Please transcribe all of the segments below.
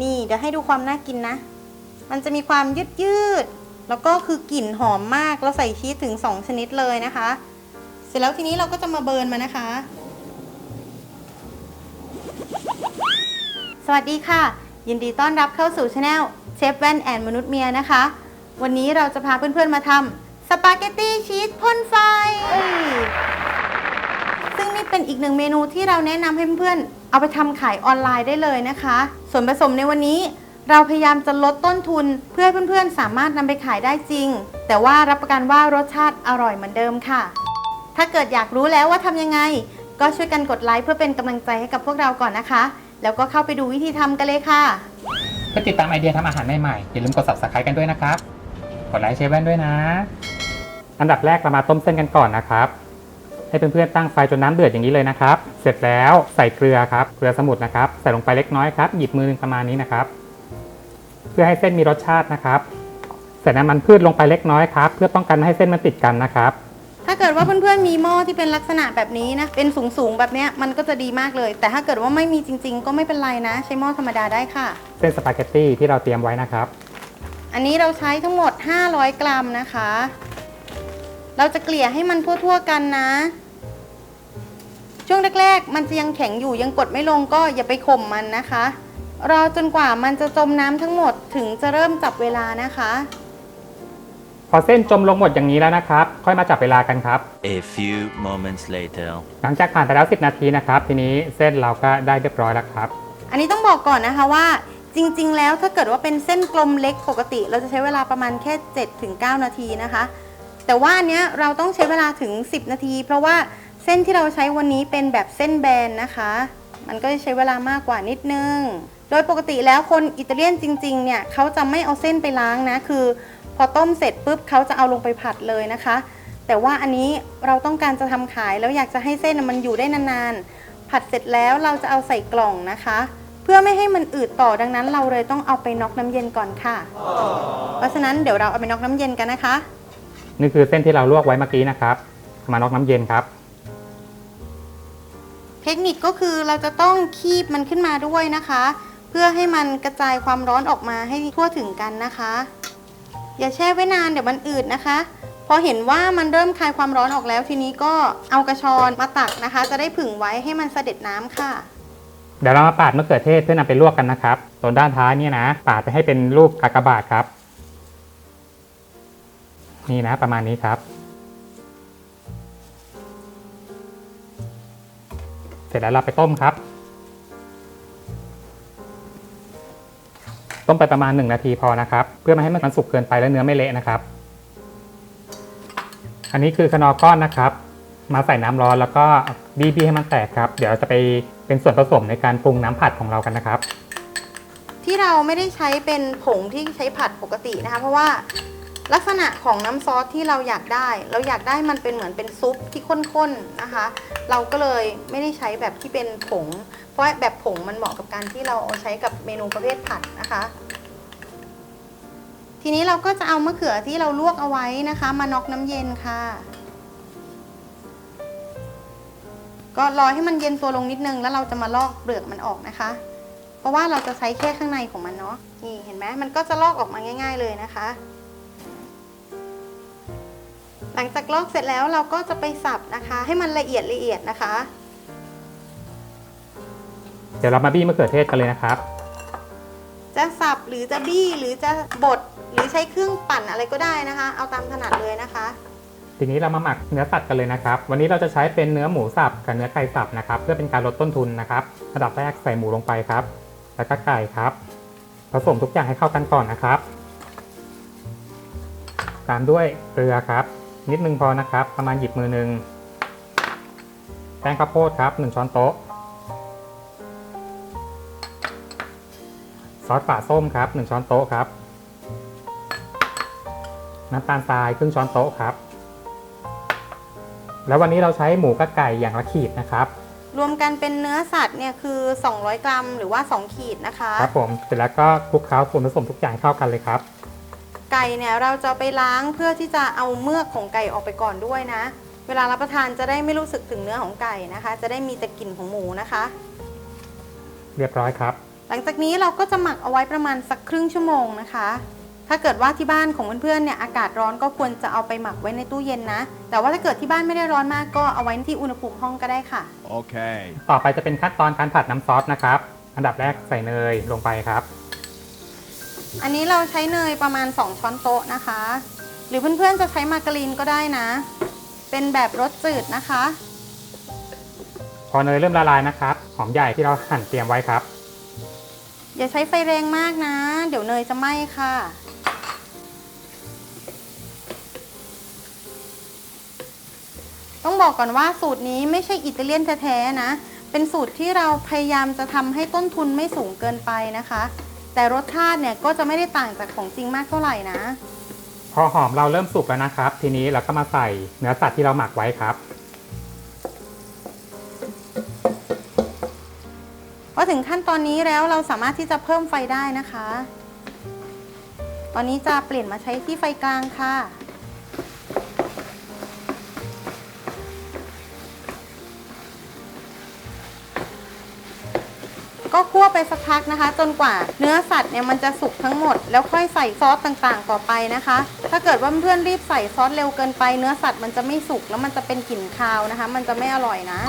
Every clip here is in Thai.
นี่เดี๋ยวให้ดูความน่ากินนะ มันจะมีความยืดยืด แล้วก็คือกลิ่นหอมมาก เราใส่ชีสถึง 2 ชนิดเลยนะคะ เสร็จแล้วทีนี้เราก็จะมาเบิร์นมานะคะ สวัสดีค่ะ ยินดีต้อนรับเข้าสู่ช anel เชฟแว่นแอนมนุษย์เมียนะคะ วันนี้เราจะพาเพื่อนๆมาทำสปาเกตตี้ชีสพ่นไฟ ซึ่งนี่เป็นอีกหนึ่งเมนูที่เราแนะนำให้เพื่อนๆ เอาไปทำขายออนไลน์ได้เลยนะคะ ส่วนผสมในวันนี้เราพยายามจะลดต้นทุนเพื่อให้เพื่อนๆ สามารถนำไปขายได้จริง แต่ว่ารับประกันว่ารสชาติอร่อยเหมือนเดิมค่ะ ถ้าเกิดอยากรู้แล้วว่าทำยังไง ก็ช่วยกันกดไลค์เพื่อเป็นกำลังใจให้กับพวกเราก่อนนะคะ แล้วก็เข้าไปดูวิธีทำกันเลยค่ะเพื่อติดตามไอเดียทำอาหารใหม่ๆอย่าลืมกด subscribe กันด้วยนะครับ กดไลค์เชฟแว่นด้วยนะ อันดับแรกเรามาต้มเส้นกันก่อนนะครับ ให้เพื่อนๆตั้งไฟจนน้ำเดือดอย่างนี้เลยนะครับ เสร็จแล้วใส่เกลือครับ เกลือสมุนนะครับ ใส่ลงไปเล็กน้อยครับ หยิบมือหนึงประมาณนี้นะครับ เพื่อให้เส้นมีรสชาตินะครับ ใส่น้ำมันพืชลงไปเล็กน้อยครับ เพื่อป้องกันไม่ให้เส้นมันติดกันนะครับ ถ้าเกิดว่าเพื่อนๆมีหม้อที่เป็นลักษณะแบบนี้นะ เป็นสูงๆแบบเนี้ยมันก็จะดีมากเลย แต่ถ้าเกิดว่าไม่มีจริง ๆ ก็ไม่เป็นไรนะ ใช้หม้อธรรมดาได้ค่ะ เส้นสปาเกตตี้ที่เราเตรียมไว้นะครับ อันนี้เราใช้ทั้งหมด 500 กรัมนะคะ เราจะเกลี่ยให้มันทั่วๆกันนะ ช่วงแรกๆ มันจะยังแข็งอยู่ยังกดไม่ลงก็อย่าไปข่มมันนะคะ รอจนกว่ามันจะจมน้ำทั้งหมดถึงจะเริ่มจับเวลานะคะ พอเส้นจมลงหมดอย่างนี้แล้วนะครับ ค่อยมาจับเวลากันครับ A few moments later. หลังจากผ่านไปแล้ว 10 นาทีนะครับ ทีนี้เส้นเราก็ได้เรียบร้อยแล้วครับ อันนี้ต้องบอกก่อนนะคะว่า จริงๆ แล้วถ้าเกิดว่าเป็นเส้นกลมเล็กปกติ เราจะใช้เวลาประมาณแค่7-9นาทีนะคะ แต่ว่าอันเนี้ยเราต้องใช้เวลาถึง 10 นาที เพราะว่า เส้นที่เราใช้วันนี้เป็นแบบเส้นแบนนะคะ มันก็จะใช้เวลามากกว่านิดนึง โดยปกติแล้วคนอิตาเลียนจริง ๆ เนี่ยเขาจะไม่เอาเส้นไปล้างนะ คือ พอต้มเสร็จปุ๊บเขาจะเอาลงไปผัดเลยนะคะ แต่ว่าอันนี้เราต้องการจะทำขายแล้วอยากจะให้เส้นมันอยู่ได้นานๆ ผัดเสร็จแล้วเราจะเอาใส่กล่องนะคะ เพื่อไม่ให้มันอืดต่อดังนั้น เราเลยต้องเอาไปน็อกน้ำเย็นก่อนค่ะ เพราะฉะนั้นเดี๋ยวเราเอาไปน็อกน้ำเย็นกันนะคะ นี่คือเส้นที่เราลวกไว้เมื่อกี้นะครับ มาน็อกน้ำเย็นครับ เทคนิคก็คือเราจะต้องคีบมันขึ้นมาด้วยนะคะ เพื่อให้มันกระจายความร้อนออกมาให้ทั่วถึงกันนะคะ อย่าแช่ไว้นานเดี๋ยวมันอืดนะคะ พอเห็นว่ามันเริ่มคลายความร้อนออกแล้วทีนี้ก็เอากระชอนมาตักนะคะ จะได้ผึ่งไว้ให้มันเสด็จน้ำค่ะ เดี๋ยวเรามาปาดมะเขือเทศเพื่อนำไปลวกกันนะครับตรงด้านท้ายเนี่ยนะ ปาดไปให้เป็นรูปกากบาทครับ นี่นะประมาณนี้ครับ เสร็จแล้วเราไปต้มครับ ต้มไปประมาณ 1 นาทีพอนะครับ เพื่อไม่ให้มันสุกเกินไปและเนื้อไม่เละนะครับ อันนี้คือคนอก้อนนะครับ มาใส่น้ำร้อนแล้วก็บีบีให้มันแตกครับ เดี๋ยวเราจะไปเป็นส่วนผสมในการปรุงน้ำผัดของเรากันนะครับ ที่เราไม่ได้ใช้เป็นผงที่ใช้ผัดปกตินะคะ เพราะว่า ลักษณะของน้ำซอสที่เราอยากได้ เราอยากได้มันเป็นเหมือนเป็นซุปที่ข้นๆนะคะ เราก็เลยไม่ได้ใช้แบบที่เป็นผง เพราะแบบผงมันเหมาะกับการที่เราเอาใช้กับเมนูประเภทผัดนะคะ ทีนี้เราก็จะเอามะเขือที่เราลวกเอาไว้นะคะ มาน็อกน้ำเย็นค่ะ ก็รอให้มันเย็นตัวลงนิดนึง แล้วเราจะมาลอกเปลือกมันออกนะคะ เพราะว่าเราจะใช้แค่ข้างในของมันเนาะนี่เห็นไหมมันก็จะลอกออกมาง่าย ๆ เลยนะคะ หลังจากลอกเสร็จแล้วเราก็จะไปสับนะคะ ให้มันละเอียดละเอียดนะคะ เดี๋ยวเรามาบี้มะเขือเทศกันเลยนะครับ จะสับหรือจะบี้หรือจะบดหรือใช้เครื่องปั่นอะไรก็ได้นะคะ เอาตามถนัดเลยนะคะ ทีนี้เรามาหมักเนื้อสัตว์กันเลยนะครับ วันนี้เราจะใช้เป็นเนื้อหมูสับกับเนื้อไก่สับนะครับ เพื่อเป็นการลดต้นทุนนะครับระดับแรกใส่หมูลงไปครับ แล้วก็ไก่ครับ ผสมทุกอย่างให้เข้ากันก่อนนะครับ ตามด้วยเกลือครับ นิดนึงพอนะครับ ประมาณหยิบมือหนึ่งแป้งข้าวโพดครับ1ช้อนโต๊ะ ซอสฝาส้มครับ1ช้อนโต๊ะครับ น้ำตาลทรายครึ่งช้อนโต๊ะครับ แล้ววันนี้เราใช้หมูกับไก่อย่างละขีดนะครับ รวมกันเป็นเนื้อสัตว์เนี่ยคือ 200 กรัมหรือว่า 2 ขีดนะคะ ครับผม เสร็จแล้วก็คลุกเคล้าส่วนผสมทุกอย่างเข้ากันเลยครับ ไก่เนี่ยเราจะไปล้างเพื่อที่จะเอาเมือกของไก่ออกไปก่อนด้วยนะ เวลารับประทานจะได้ไม่รู้สึกถึงเนื้อของไก่นะคะ จะได้มีแต่กลิ่นของหมูนะคะ เรียบร้อยครับ หลังจากนี้เราก็จะหมักเอาไว้ประมาณสักครึ่งชั่วโมงนะคะ ถ้าเกิดว่าที่บ้านของเพื่อนๆเนี่ยอากาศร้อนก็ควรจะเอาไปหมักไว้ในตู้เย็นนะ แต่ว่าถ้าเกิดที่บ้านไม่ได้ร้อนมากก็เอาไว้ที่อุณหภูมิห้องก็ได้ค่ะ Okay. ต่อไปจะเป็นขั้นตอนการผัดน้ำซอสนะครับ อันดับแรกใส่เนยลงไปครับ อันนี้เราใช้เนยประมาณ 2 ช้อนโต๊ะนะคะ หรือเพื่อนๆจะใช้มาการีนก็ได้นะ เป็นแบบรสจืดนะคะ พอเนยเริ่มละลายนะครับหอมใหญ่ที่เราหั่นเตรียมไว้ครับ อย่าใช้ไฟแรงมากนะ เดี๋ยวเนยจะไหม้ค่ะ ต้องบอกก่อนว่าสูตรนี้ไม่ใช่อิตาเลียนแท้ๆนะ เป็นสูตรที่เราพยายามจะทำให้ต้นทุนไม่สูงเกินไปนะคะ แต่รสชาติเนี่ยก็จะไม่ได้ต่างจากของจริงมากเท่าไหร่นะ พอหอมเราเริ่มสุกแล้วนะครับ ทีนี้เราก็มาใส่เนื้อสัตว์ที่เราหมักไว้ครับพอถึงขั้นตอนนี้แล้วเราสามารถที่จะเพิ่มไฟได้นะคะ ตอนนี้จะเปลี่ยนมาใช้ที่ไฟกลางค่ะ คั่วไปสักพักนะคะ จนกว่าเนื้อสัตว์เนี่ยมันจะสุกทั้งหมด แล้วค่อยใส่ซอสต่างๆ ต่อไปนะคะ ถ้าเกิดว่าเพื่อนรีบใส่ซอสเร็วเกินไป เนื้อสัตว์มันจะไม่สุกแล้วมันจะเป็นกลิ่นคาวนะคะ มันจะไม่อร่อยนะ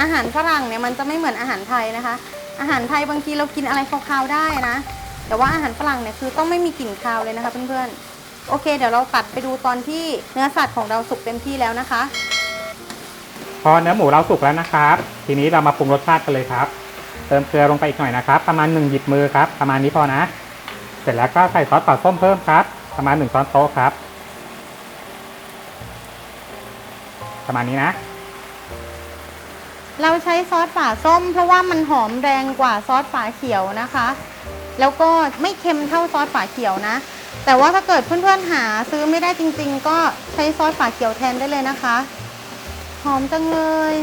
อาหารฝรั่งเนี่ยมันจะไม่เหมือนอาหารไทยนะคะ อาหารไทยบางทีเรากินอะไรคาวๆได้นะแต่ว่าอาหารฝรั่งเนี่ยคือต้องไม่มีกลิ่นคาวเลยนะคะเพื่อนๆโอเค เดี๋ยวเราตัดไปดูตอนที่เนื้อสัตว์ของเราสุกเต็มที่แล้วนะคะ พอเนื้อหมูเราสุกแล้วนะครับ ทีนี้เรามาปรุงรสชาติกันเลยครับ ติมเกลือลงไปอีกหน่อยนะครับ ประมาณ1หยิบมือครับ ประมาณนี้พอนะ เสร็จแล้วก็ใส่ซอสปลาส้มเพิ่มครับ ประมาณ1ช้อนโต๊ะครับ ประมาณนี้นะ เราใช้ซอสฝาส้ม เพราะว่ามันหอมแรงกว่าซอสฝาเขียวนะคะ แล้วก็ไม่เค็มเท่าซอสฝาเขียวนะ แต่ว่าถ้าเกิดเพื่อนๆหาซื้อไม่ได้จริง ๆ ก็ใช้ซอสฝาเขียวแทนได้เลยนะคะ หอมจังเลย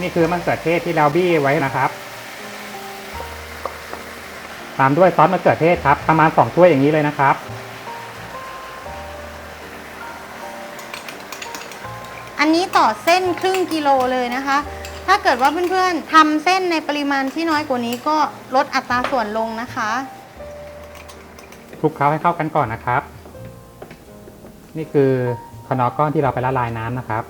นี่คือมะเขือเทศที่เราบี้ไว้นะครับ ตามด้วยซอสมะเขือเทศครับ ประมาณ2ถ้วยอย่างนี้เลยนะครับ อันนี้ต่อเส้นครึ่งกิโลเลยนะคะ ถ้าเกิดว่าเพื่อนๆทำเส้นในปริมาณที่น้อยกว่านี้ก็ลดอัตราส่วนลงนะคะคลุกเคล้าให้เข้ากันก่อนนะครับ นี่คือขนอก้อนที่เราไปละลายน้ำนะครับ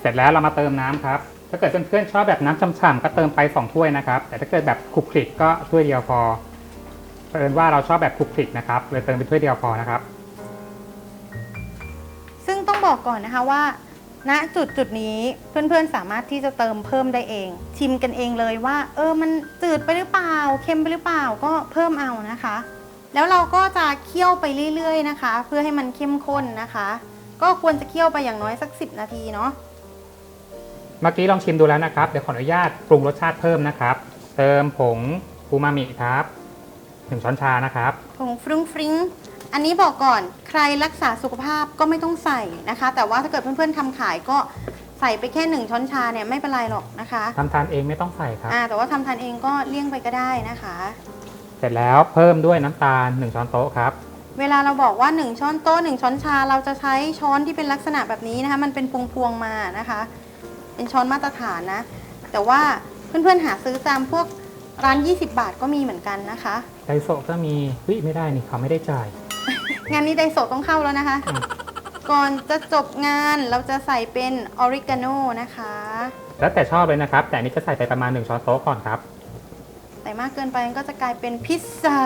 เสร็จแล้วเรามาเติมน้ำครับ ถ้าเกิดเพื่อนๆชอบแบบน้ำฉ่ำๆก็เติมไป 2 ถ้วยนะครับ แต่ถ้าเกิดแบบคลุกคลิกก็ถ้วยเดียวพอเผอิญว่าเราชอบแบบคลุกคลิกนะครับเลยเติมเป็นถ้วยเดียวพอนะครับ ซึ่งต้องบอกก่อนนะคะว่า ณจุดจุดนี้เพื่อนๆสามารถที่จะเติมเพิ่มได้เอง ชิมกันเองเลยว่า เออมันจืดไปหรือเปล่าเค็มไปหรือเปล่าก็เพิ่มเอานะคะ แล้วเราก็จะเคี่ยวไปเรื่อยๆนะคะ เพื่อให้มันเข้มข้นนะคะ ก็ควรจะเคี่ยวไปอย่างน้อยสัก 10 นาทีเนาะ เมื่อกี้ลองชิมดูแล้วนะครับ เดี๋ยวขออนุญาตปรุงรสชาติเพิ่มนะครับ เติมผงอูมามิครับหนึ่งช้อนชานะครับผงฟรุ้งฟริ้งอันนี้บอกก่อนใครรักษาสุขภาพก็ไม่ต้องใส่นะคะ แต่ว่าถ้าเกิดเพื่อนๆทำขายก็ใส่ไปแค่หนึ่งช้อนชาเนี่ยไม่เป็นไรหรอกนะคะทำทานเองไม่ต้องใส่ครับอ่าแต่ว่าทำทานเองก็เลี่ยงไปก็ได้นะคะ เสร็จแล้วเพิ่มด้วยน้ำตาล1ช้อนโต๊ะครับเวลาเราบอกว่า 1 ช้อนโต๊ะ1ช้อนชา เราจะใช้ช้อนที่เป็นลักษณะแบบนี้นะคะ มันเป็นพวงๆมานะคะ เป็นช้อนมาตรฐานนะ แต่ว่าเพื่อนๆหาซื้อตามพวกร้าน 20 บาทก็มีเหมือนกันนะคะ ไดโซะก็มีเฮ้ยไม่ได้นี่เขาไม่ได้จ่าย งานนี้ไดโซะต้องเข้าแล้วนะคะ อืม ก่อนจะจบงานเราจะใส่เป็นออริกาโนนะคะ แล้วแต่ชอบเลยนะครับ แต่อันนี้จะใส่ไปประมาณ 1 ช้อนโต๊ะก่อนครับแต่มากเกินไปมันก็จะกลายเป็นพิซซ่า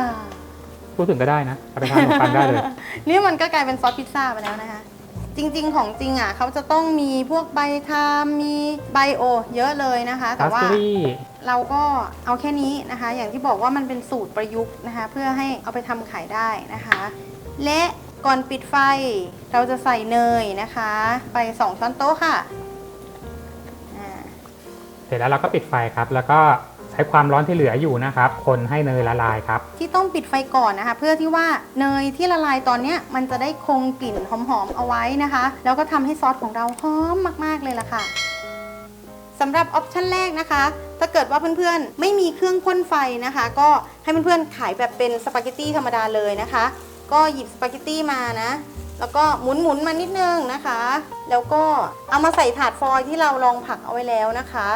พูดถึงก็ได้นะเอาไปทานขนมปังได้เลย นี่มันก็กลายเป็นซอสพิซซ่าไปแล้วนะคะ จริง ๆ ของจริงอะเขาจะต้องมีพวกใบทามมีไบโอ เยอะเลยนะคะ แต่พาสว่าตรี่เราก็เอาแค่นี้นะคะ อย่างที่บอกว่ามันเป็นสูตรประยุกต์นะคะ เพื่อให้เอาไปทำขายได้นะคะ และก่อนปิดไฟ เราจะใส่เนยนะคะ ไป 2 ช้อนโต๊ะค่ะอ่า เสร็จแล้วเราก็ปิดไฟครับ แล้วก็ ใช้ความร้อนที่เหลืออยู่นะครับ คนให้เนยละลายครับ ที่ต้องปิดไฟก่อนนะคะ เพื่อที่ว่าเนยที่ละลายตอนเนี้ยมันจะได้คงกลิ่นหอมๆเอาไว้นะคะ แล้วก็ทำให้ซอสของเราหอมมากๆเลยล่ะค่ะสำหรับออปชันแรกนะคะ ถ้าเกิดว่าเพื่อนๆ ไม่มีเครื่องพ่นไฟนะคะ ก็ให้เพื่อนๆ ขายแบบเป็นสปาเกตตี้ธรรมดาเลยนะคะ ก็หยิบสปาเกตตี้มานะ แล้วก็หมุนหมุนๆมานิดนึงนะคะ แล้วก็เอามาใส่ถาดฟอยล์ที่เราลองผักเอาไว้แล้วนะคะ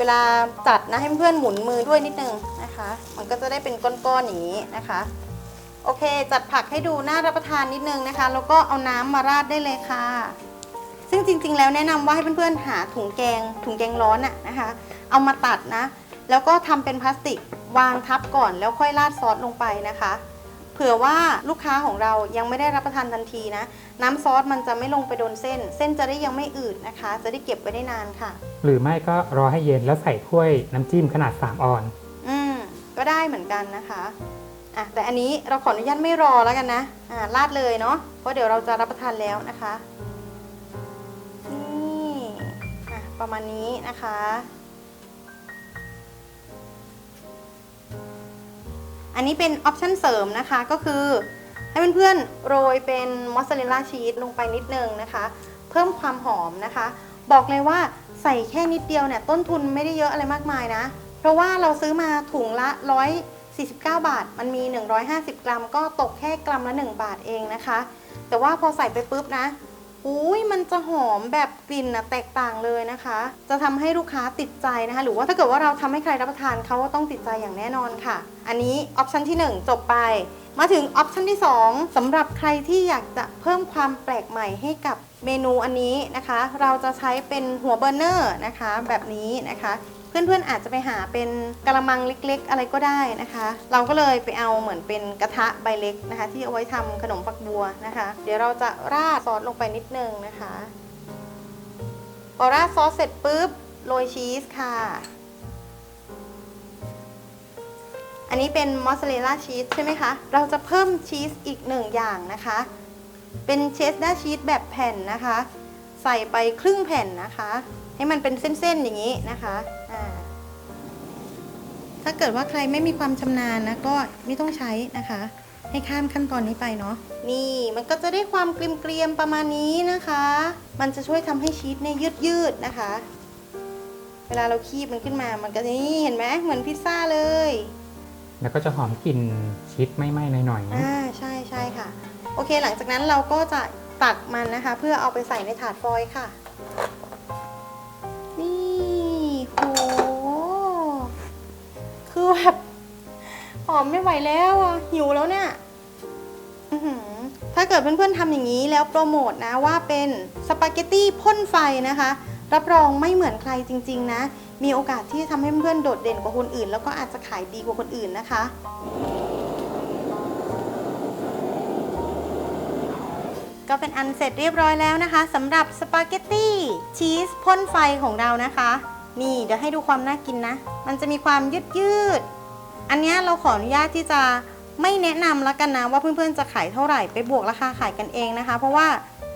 เวลาจัดนะให้เพื่อนหมุนมือด้วยนิดนึงนะคะ มันก็จะได้เป็นก้อนๆอย่างนี้นะคะ โอเค จัดผักให้ดูน่ารับประทานนิดนึงนะคะ แล้วก็เอาน้ำมาราดได้เลยค่ะ ซึ่งจริง ๆ แล้วแนะนำว่าให้เพื่อนๆหาถุงแกง ถุงแกงร้อนอะนะคะ เอามาตัดนะ แล้วก็ทำเป็นพลาสติกวางทับก่อนแล้วค่อยราดซอสลงไปนะคะ ผื่อว่าลูกค้าของเรายังไม่ได้รับประทานทันทีนะ น้ำซอสมันจะไม่ลงไปโดนเส้น เส้นจะได้ยังไม่อืดนะคะ จะได้เก็บไว้ได้นานค่ะ หรือไม่ก็รอให้เย็นแล้วใส่ถ้วยน้ำจิ้มขนาด 3 ออน อืมก็ได้เหมือนกันนะคะอะแต่อันนี้เราขออนุญาตไม่รอแล้วกันนะอ่าราดเลยเนาะเพราะเดี๋ยวเราจะรับประทานแล้วนะคะนี่อะประมาณนี้นะคะ อันนี้เป็นออปชั่นเสริมนะคะก็คือให้เพื่อนๆโรยเป็นมอสซาเรลล่าชีสลงไปนิดนึงนะคะ เพิ่มความหอมนะคะ บอกเลยว่าใส่แค่นิดเดียวเนี่ยต้นทุนไม่ได้เยอะอะไรมากมายนะ เพราะว่าเราซื้อมาถุงละ 149 บาท มันมี 150 กรัม ก็ตกแค่กรัมละ 1 บาทเองนะคะ แต่ว่าพอใส่ไปปุ๊บนะ อุ้ยมันจะหอมแบบกลิ่นนะแตกต่างเลยนะคะ จะทำให้ลูกค้าติดใจนะคะ หรือว่าถ้าเกิดว่าเราทำให้ใครรับประทานเขาก็ต้องติดใจอย่างแน่นอนค่ะ อันนี้ออปชันที่ 1 จบไป มาถึงออปชันที่ 2สำหรับใครที่อยากจะเพิ่มความแปลกใหม่ให้กับเมนูอันนี้นะคะ เราจะใช้เป็นหัวเบอร์เนอร์นะคะ แบบนี้นะคะ เพื่อนๆอาจจะไปหาเป็นกระมังเล็ก ๆ อะไรก็ได้นะคะ เราก็เลยไปเอาเหมือนเป็นกระทะใบเล็กนะคะ ที่เอาไว้ทำขนมฝักบัวนะคะ เดี๋ยวเราจะราดซอสลงไปนิดนึงนะคะพอราดซอสเสร็จปุ๊บโรยชีสค่ะ อันนี้เป็นมอสซาเรลล่าชีสใช่ไหมคะ เราจะเพิ่มชีสอีกหนึ่งอย่างนะคะ เป็นเชสดาชีสแบบแผ่นนะคะ ใส่ไปครึ่งแผ่นนะคะ ให้มันเป็นเส้นๆอย่างนี้นะคะ ถ้าเกิดว่าใครไม่มีความชำนาญนะก็ไม่ต้องใช้นะคะ ให้ข้ามขั้นตอนนี้ไปเนาะนี่มันก็จะได้ความเกรียมๆประมาณนี้นะคะ มันจะช่วยทำให้ชีสเนี่ยยืดๆนะคะ เวลาเราคีบมันขึ้นมามันก็จะนี่เห็นไหมเหมือนพิซซ่าเลยแล้วก็จะหอมกลิ่นชีสไหม้ๆหน่อยๆนะ อ่าใช่ใช่ค่ะ โอเคหลังจากนั้นเราก็จะตักมันนะคะ เพื่อเอาไปใส่ในถาดฟอยล์ค่ะ แบบหอมไม่ไหวแล้วอะหิวแล้วเนี่ยถ้าเกิดเพื่อนๆทำอย่างนี้แล้วโปรโมทนะว่าเป็นสปาเกตตี้พ่นไฟนะคะ รับรองไม่เหมือนใครจริง ๆ นะ มีโอกาสที่จะทำให้เพื่อนๆโดดเด่นกว่าคนอื่น แล้วก็อาจจะขายดีกว่าคนอื่นนะคะก็เป็นอันเสร็จเรียบร้อยแล้วนะคะสำหรับสปาเกตตี้ชีสพ่นไฟของเรานะคะ นี่เดี๋ยวให้ดูความน่ากินนะ มันจะมีความยืดยืด อันนี้เราขออนุญาตที่จะไม่แนะนำแล้วกันนะว่าเพื่อนๆจะขายเท่าไหร่ไปบวกราคาขายกันเองนะคะ เพราะว่า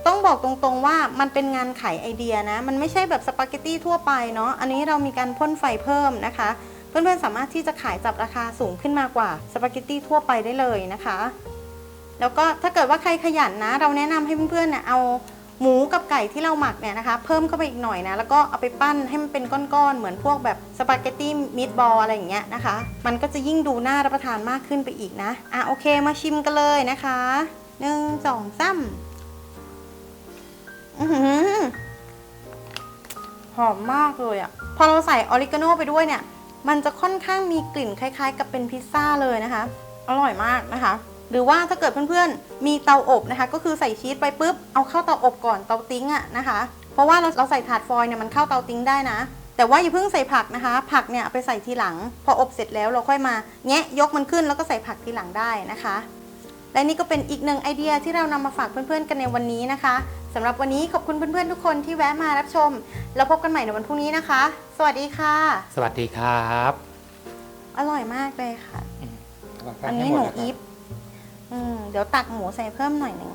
ต้องบอกตรงๆว่ามันเป็นงานขายไอเดียนะ มันไม่ใช่แบบสปาเกตตี้ทั่วไปเนาะ อันนี้เรามีการพ่นไฟเพิ่มนะคะ เพื่อนๆสามารถที่จะขายจับราคาสูงขึ้นมากว่าสปาเกตตี้ทั่วไปได้เลยนะคะ แล้วก็ถ้าเกิดว่าใครขยันนะ เราแนะนำให้เพื่อนๆเนี่ยเอา หมูกับไก่ที่เราหมักเนี่ยนะคะ เพิ่มเข้าไปอีกหน่อยนะ แล้วก็เอาไปปั้นให้มันเป็นก้อนๆ เหมือนพวกแบบสปาเกตตี้มิตบอลอะไรอย่างเงี้ยนะคะ มันก็จะยิ่งดูน่ารับประทานมากขึ้นไปอีกนะ อะโอเคมาชิมกันเลยนะคะหนึ่งสองสามหอหอมมากเลยอะ่ะ พอเราใส่ออริกาโนไปด้วยเนี่ย มันจะค่อนข้างมีกลิ่นคล้าย ๆ กับเป็นพิซซ่าเลยนะคะ อร่อยมากนะคะ หรือว่าถ้าเกิดเพื่อนๆ มีเตาอบนะคะ ก็คือใส่ชีสไปปุ๊บเอาเข้าเตาอบก่อนเตาติ้งอะนะคะ เพราะว่าเราเราใส่ถาดฟอยล์เนี่ยมันเข้าเตาติ้งได้นะ แต่ว่าอย่าเพิ่งใส่ผักนะคะ ผักเนี่ยเอาไปใส่ทีหลัง พออบเสร็จแล้วเราค่อยมาแงะยกมันขึ้นแล้วก็ใส่ผักทีหลังได้นะคะ และนี่ก็เป็นอีกหนึ่งไอเดียที่เรานำมาฝากเพื่อนๆกันในวันนี้นะคะสำหรับวันนี้ขอบคุณเพื่อนๆทุกคนที่แวะมารับชม แล้วพบกันใหม่ในวันพรุ่งนี้นะคะ สวัสดีค่ะ สวัสดีครับ อร่อยมากเลยค่ะวางอันนี้ให้หมนูดะครับอีฟ อืมเดี๋ยวตักหมูใส่เพิ่มหน่อยหนึ่ง